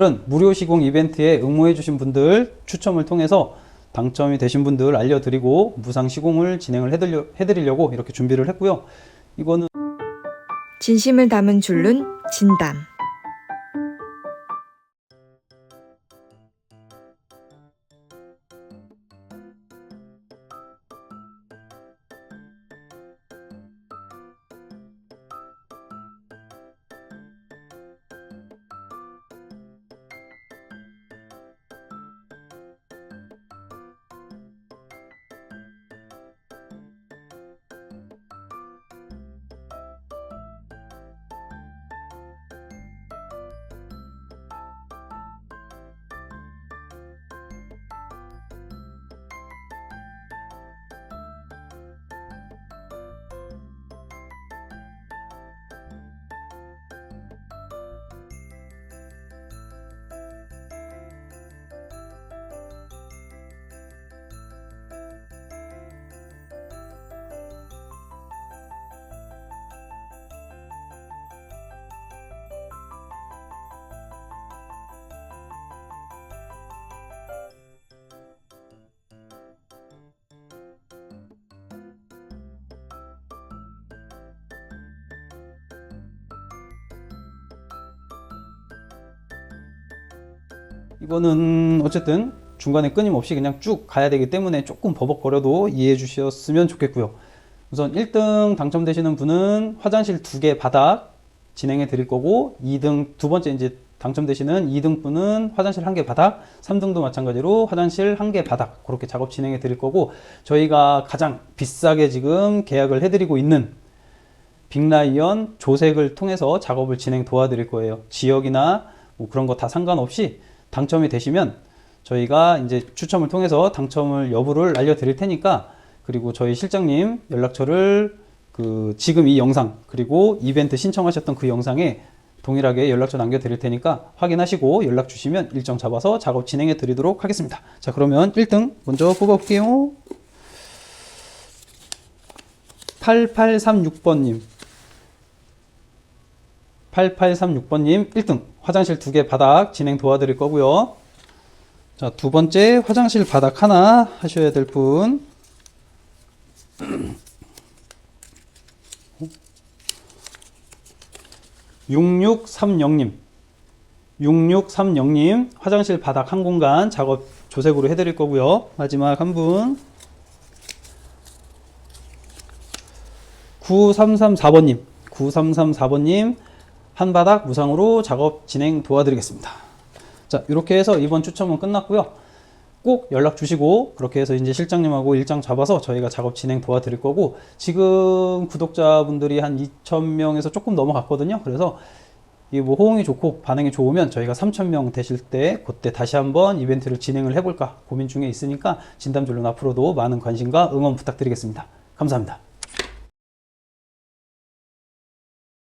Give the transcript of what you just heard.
오늘은 무료 시공 이벤트에 응모해 주신 분들 추첨을 통해서 당첨이 되신 분들 알려드리고 무상 시공을 진행을 해드려, 해드리려고 이렇게 준비를 했고요. 이거는 진심을 담은 줄눈 진담. 이거는 어쨌든 중간에 끊임없이 그냥 쭉 가야 되기 때문에 조금 버벅거려도 이해해 주셨으면 좋겠고요. 우선 1등 당첨되시는 분은 화장실 두 개 바닥 진행해 드릴 거고 2등 두 번째 이제 당첨되시는 2등 분은 화장실 한 개 바닥, 3등도 마찬가지로 화장실 한 개 바닥 그렇게 작업 진행해 드릴 거고 저희가 가장 비싸게 지금 계약을 해 드리고 있는 빅라이언 조색을 통해서 작업을 진행 도와드릴 거예요. 지역이나 뭐 그런 거 다 상관없이 당첨이 되시면 저희가 이제 추첨을 통해서 당첨을 여부를 알려드릴 테니까 그리고 저희 실장님 연락처를 그 지금 이 영상 그리고 이벤트 신청하셨던 그 영상에 동일하게 연락처 남겨드릴 테니까 확인하시고 연락 주시면 일정 잡아서 작업 진행해 드리도록 하겠습니다. 자 그러면 1등 먼저 뽑아볼게요. 8836번님 8836번님 1등 화장실 두 개 바닥 진행 도와드릴 거고요. 자, 두 번째 화장실 바닥 하나 하셔야 될 분. 6630님. 6630님 화장실 바닥 한 공간 작업 조색으로 해드릴 거고요. 마지막 한 분. 9334번님. 9334번님 한 바닥 무상으로 작업 진행 도와드리겠습니다. 자, 이렇게 해서 이번 추첨은 끝났고요. 꼭 연락 주시고 그렇게 해서 이제 실장님하고 일정 잡아서 저희가 작업 진행 도와드릴 거고 지금 구독자분들이 한 2,000명에서 조금 넘어갔거든요. 그래서 이게 뭐 호응이 좋고 반응이 좋으면 저희가 3,000명 되실 때 그때 다시 한번 이벤트를 진행을 해볼까 고민 중에 있으니까 진담 줄론 앞으로도 많은 관심과 응원 부탁드리겠습니다. 감사합니다.